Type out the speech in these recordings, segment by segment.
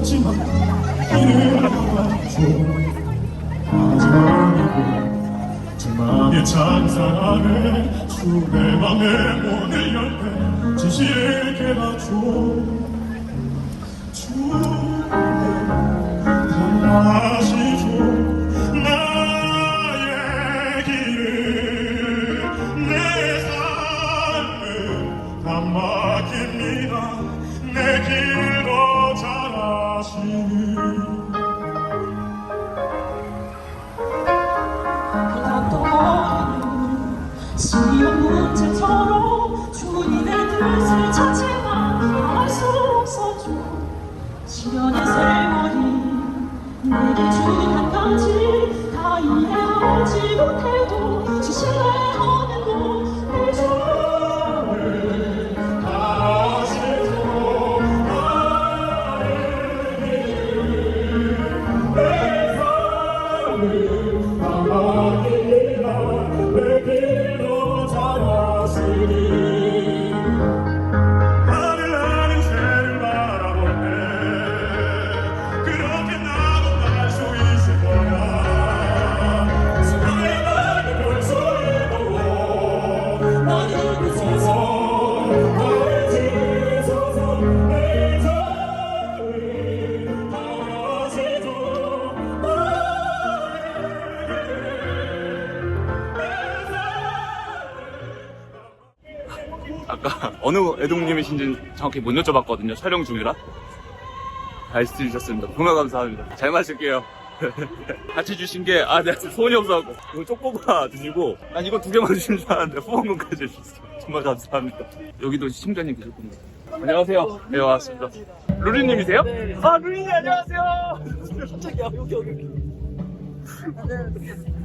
없지만 길을 가줘 마지막이고 저만의 찬사람에 주례방의 문을 열때 진실에게 바쳐 아까 어느 애동님이신지 정확히 못 여쭤봤거든요. 촬영 중이라. 잘 쓰셨습니다. 정말 감사합니다. 잘 마실게요. 같이 주신 게, 아, 내가 소원이 없어갖고. 이거 쪽보가 주시고, 난 이거 두 개만 주신 줄 알았는데, 후원금까지 해주셨어요. 정말 감사합니다. 여기도 시청자님 계셨군요. 안녕하세요. 네, 왔습니다. 루리님이세요? 아, 루리님 안녕하세요. 갑자기 여기 여기 여기.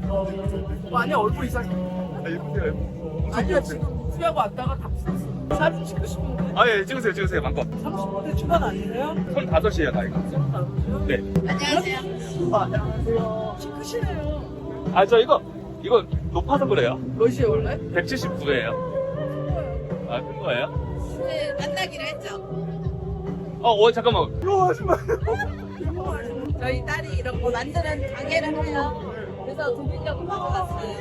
어, 아니야 얼굴 이상해. 아, 이쁘세요. 아니야 지금 후회하고 왔다가 다 풀었어. 사진 찍고 싶은데 아, 예, 찍으세요, 찍으세요. 마음껏. 30대 초반 아니에요? 35이에요, 나이가. 네. 아, 안녕하세요. 키 크시네요. 아, 저 이거, 이거 높아서 그래요. 몇이에요 원래? 179예요. 아, 큰 거예요? 네, 만나기로 했죠. 어, 어, 잠깐만. 어, 정말. 저희 딸이 이런 거 만드는 가게를 해요. 그래서 드리려고 하고 왔어요.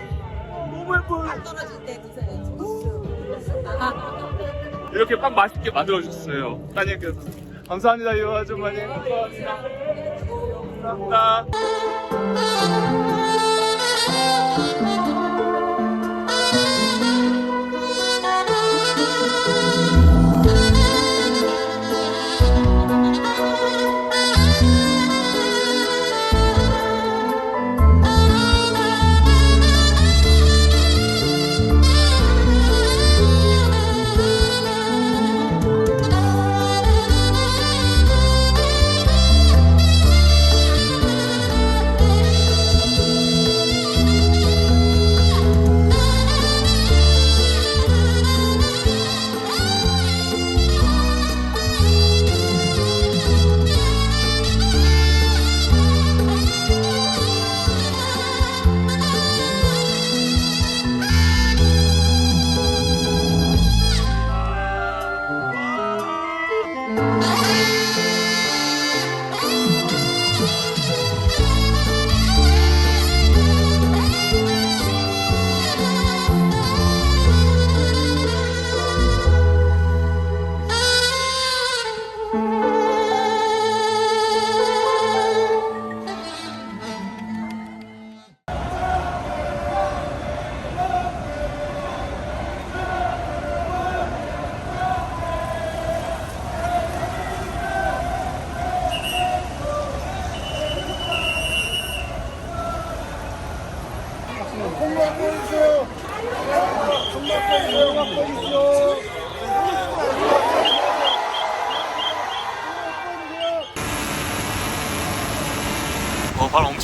너무 예뻐요. 안 떨어질 때 드세요. 이렇게 빵 맛있게 만들어 주셨어요. 따님께서. 감사합니다, 이 아줌마님. 감사합니다. 감사합니다.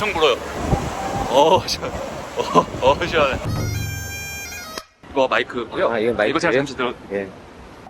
엄청 불어요. 어, 시원해. 어, 어, 시원해. 이거 마이크고요. 아, 이게 마이크예요? 이거 제가 잠시 들어. 예.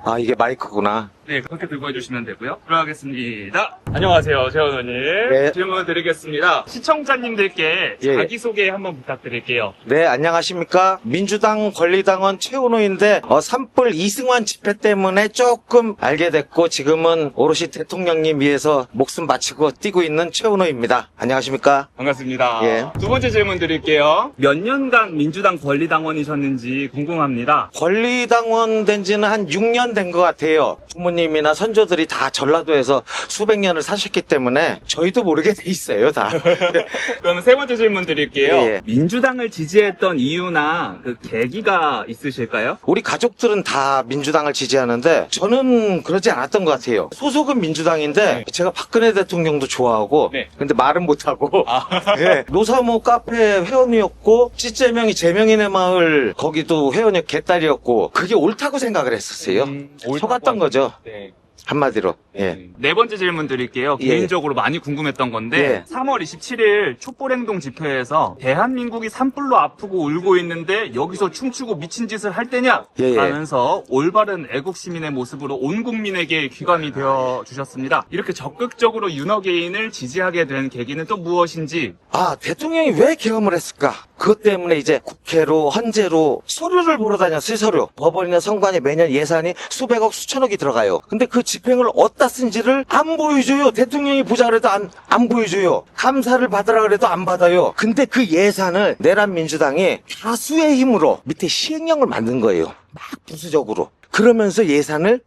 아 이게 마이크구나. 네, 그렇게 들고 해주시면 되고요. 들어가겠습니다. 안녕하세요, 재원호님. 네. 질문 드리겠습니다. 시청자님들께 예. 자기소개 한번 부탁드릴게요. 네, 안녕하십니까. 민주당 권리당원 최은호인데, 어, 산불 이승환 집회 때문에 조금 알게 됐고, 지금은 오롯이 대통령님 위해서 목숨 바치고 뛰고 있는 최은호입니다. 안녕하십니까. 반갑습니다. 예. 두 번째 질문 드릴게요. 몇 년간 민주당 권리당원이셨는지 궁금합니다. 권리당원 된 지는 한 6년 된 것 같아요. 부모 님이나 선조들이 다 전라도에서 수백 년을 사셨기 때문에 저희도 모르게 돼 있어요, 다. 그러면 세 번째 질문 드릴게요. 예, 예. 민주당을 지지했던 이유나 그 계기가 있으실까요? 우리 가족들은 다 민주당을 지지하는데 저는 그러지 않았던 것 같아요. 소속은 민주당인데 제가 박근혜 대통령도 좋아하고 네. 근데 말은 못하고 아. 예, 노사모 카페 회원이었고 찌재명이 재명인의 마을 거기도 회원이 개딸이었고 그게 옳다고 생각을 했었어요. 음, 옳다고 속았던 거죠. 네. 한마디로. 예. 네 번째 질문 드릴게요. 예. 개인적으로 많이 궁금했던 건데 예. 3월 27일 촛불행동 집회에서 대한민국이 산불로 아프고 울고 있는데 여기서 춤추고 미친 짓을 할 때냐 예, 예. 하면서 올바른 애국 시민의 모습으로 온 국민에게 귀감이 되어 주셨습니다. 이렇게 적극적으로 윤호 개인을 지지하게 된 계기는 또 무엇인지 아, 대통령이 왜 계엄을 했을까? 그것 때문에 이제 국회로, 헌재로 서류를 보러 다녔어요, 서류. 법원이나 성관에 매년 예산이 수백억, 수천억이 들어가요. 근데 그 집행을 어디다 쓴지를 안 보여줘요. 대통령이 보자 그래도 안, 안 보여줘요. 감사를 받으라 그래도 안 받아요. 근데 그 예산을 내란 민주당이 다수의 힘으로 밑에 시행령을 만든 거예요. 막 부수적으로. 그러면서 예산을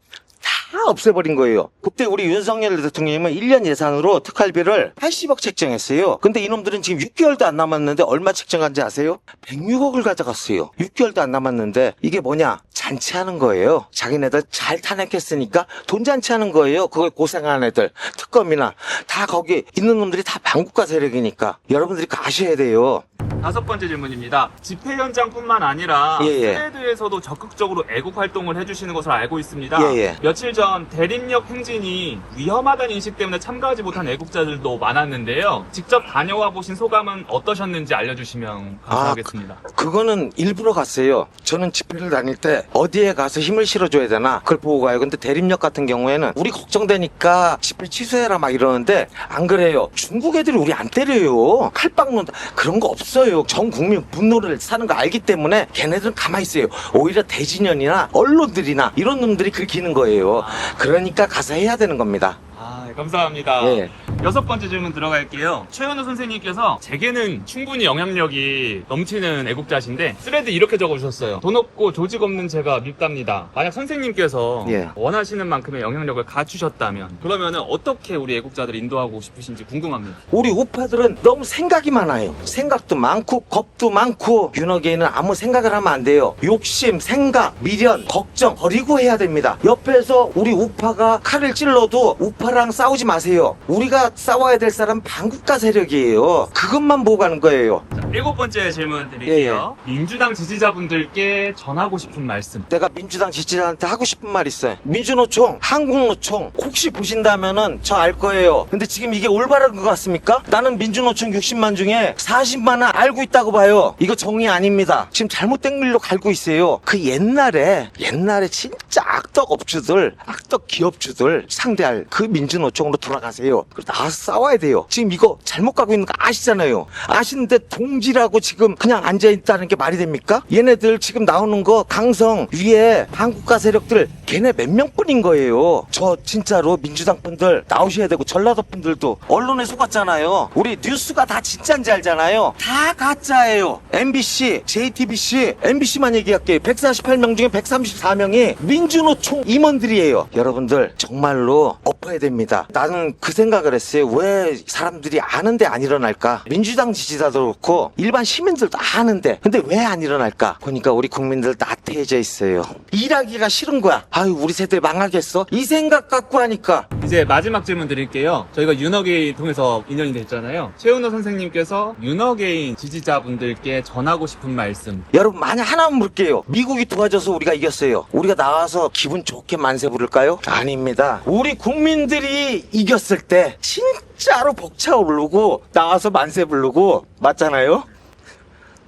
다 없애버린 거예요. 그때 우리 윤석열 대통령님은 1년 예산으로 특활비를 80억 책정했어요. 근데 이놈들은 지금 6개월도 안 남았는데 얼마 책정한지 아세요? 106억을 가져갔어요. 6개월도 안 남았는데 이게 뭐냐? 잔치하는 거예요. 자기네들 잘 탄핵했으니까 돈 잔치하는 거예요. 그걸 고생한 애들, 특검이나 다 거기 있는 놈들이 다 반국가 세력이니까 여러분들이 아셔야 돼요. 다섯 번째 질문입니다. 집회 현장뿐만 아니라 예, 예. 스레드에서도 적극적으로 애국 활동을 해주시는 것으로 알고 있습니다. 예, 예. 며칠 전 대림역 행진이 위험하다는 인식 때문에 참가하지 못한 애국자들도 많았는데요. 직접 다녀와 보신 소감은 어떠셨는지 알려주시면 감사하겠습니다. 그거는 일부러 갔어요. 저는 집회를 다닐 때 어디에 가서 힘을 실어줘야 되나 그걸 보고 가요. 근데 대림역 같은 경우에는 우리 걱정되니까 집회 취소해라 막 이러는데 안 그래요. 중국 애들이 우리 안 때려요. 칼빵 논다 그런 거 없어요. 전 국민 분노를 사는 거 알기 때문에 걔네들은 가만히 있어요. 오히려 대진연이나 언론들이나 이런 놈들이 긁히는 거예요. 그러니까 가서 해야 되는 겁니다. 아, 감사합니다. 예. 여섯 번째 질문 들어갈게요. 최현우 선생님께서 제게는 충분히 영향력이 넘치는 애국자신데 스레드 이렇게 적어주셨어요. 돈 없고 조직 없는 제가 밉답니다. 만약 선생님께서 예. 원하시는 만큼의 영향력을 갖추셨다면 그러면은 어떻게 우리 애국자들 인도하고 싶으신지 궁금합니다. 우리 우파들은 너무 생각이 많아요. 생각도 많고 겁도 많고 윤호계는 아무 생각을 하면 안 돼요. 욕심, 생각, 미련, 걱정 버리고 해야 됩니다. 옆에서 우리 우파가 칼을 찔러도 우파랑 싸우지 마세요. 우리가 싸워야 될 사람 반국가 세력이에요. 그것만 보고 가는 거예요. 자, 일곱 번째 질문 드릴게요. 민주당 지지자분들께 전하고 싶은 말씀. 내가 민주당 지지자한테 하고 싶은 말 있어요. 민주노총, 한국노총 혹시 보신다면은 저 알 거예요. 근데 지금 이게 올바른 것 같습니까? 나는 민주노총 60만 중에 40만은 알고 있다고 봐요. 이거 정의 아닙니다. 지금 잘못된 길로 갈고 있어요. 그 옛날에 옛날에 진짜 악덕 업주들, 악덕 기업주들 상대할 그 민주노총으로 돌아가세요. 그리고 나와서 싸워야 돼요. 지금 이거 잘못 가고 있는 거 아시잖아요. 아시는데 동지 라고 지금 그냥 앉아 있다는 게 말이 됩니까? 얘네들 지금 나오는 거 강성 위에 한국가 세력들 걔네 몇 명뿐인 거예요. 저 진짜로 민주당 분들 나오셔야 되고 전라도 분들도 언론에 속았잖아요. 우리 뉴스가 다 진짜인지 알잖아요. 다 가짜예요. MBC, JTBC, MBC만 얘기할게요. 148명 중에 134명이 민주노총 임원들이에요. 여러분들 정말로 엎어야 됩니다. 나는 그 생각을 했어요. 왜 사람들이 아는데 안 일어날까? 민주당 지지자도 그렇고 일반 시민들도 아는데 근데 왜 안 일어날까? 보니까 우리 국민들 나태해져 있어요. 일하기가 싫은 거야. 아유 우리 세대 망하겠어? 이 생각 갖고 하니까 이제 마지막 질문 드릴게요. 저희가 윤어게인 통해서 인연이 됐잖아요. 최은호 선생님께서 윤어게인 지지자분들께 전하고 싶은 말씀. 여러분 만약 하나만 물게요. 미국이 도와줘서 우리가 이겼어요. 우리가 나와서 기분 좋게 만세 부를까요? 아닙니다. 우리 국민들이 이겼을 때 진 짜로 벅차 오르고 나와서 만세 부르고 맞잖아요?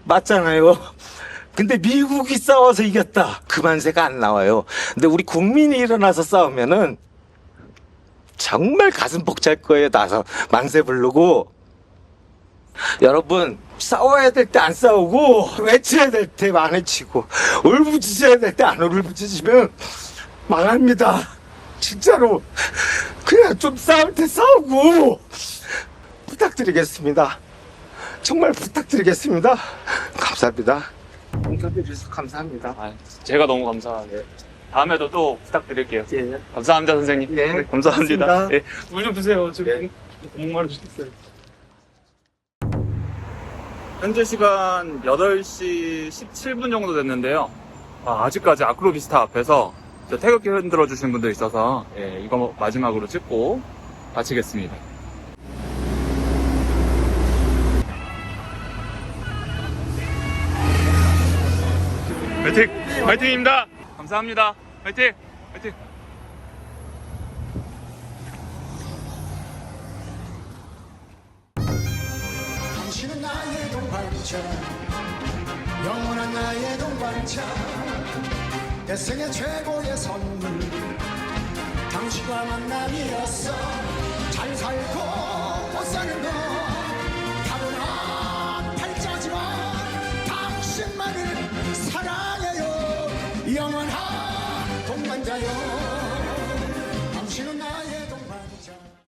맞잖아요. 근데 미국이 싸워서 이겼다. 그 만세가 안 나와요. 근데 우리 국민이 일어나서 싸우면은 정말 가슴 벅찰 거예요. 나서 만세 부르고. 여러분, 싸워야 될 때 안 싸우고, 외쳐야 될때안 외치고, 울부짖어야 될 때 안 울부짖으면 망합니다. 진짜로. 그냥 좀 싸울 때 싸우고, 부탁드리겠습니다. 정말 부탁드리겠습니다. 감사합니다. 인터뷰 주셔서 감사합니다. 아, 제가 너무 감사하네요. 다음에도 또 부탁드릴게요. 예. 감사합니다, 선생님. 네, 감사합니다. 예, 물좀 드세요. 지금 네. 목마르 죽겠어요. 현재 시간 8시 17분 정도 됐는데요. 아, 직까지 아크로비스타 앞에서 저 태극기 흔들어 주신 분들 있어서 예, 이거 마지막으로 찍고 마치겠습니다. 화이팅! 화이팅입니다! 감사합니다. 화이팅! 화이팅! 당신은 나의 동반자 영원한 나의 동반자 내 생애 최고의 선물. 당신과 만남이었어. 잘 살고 못 사는 건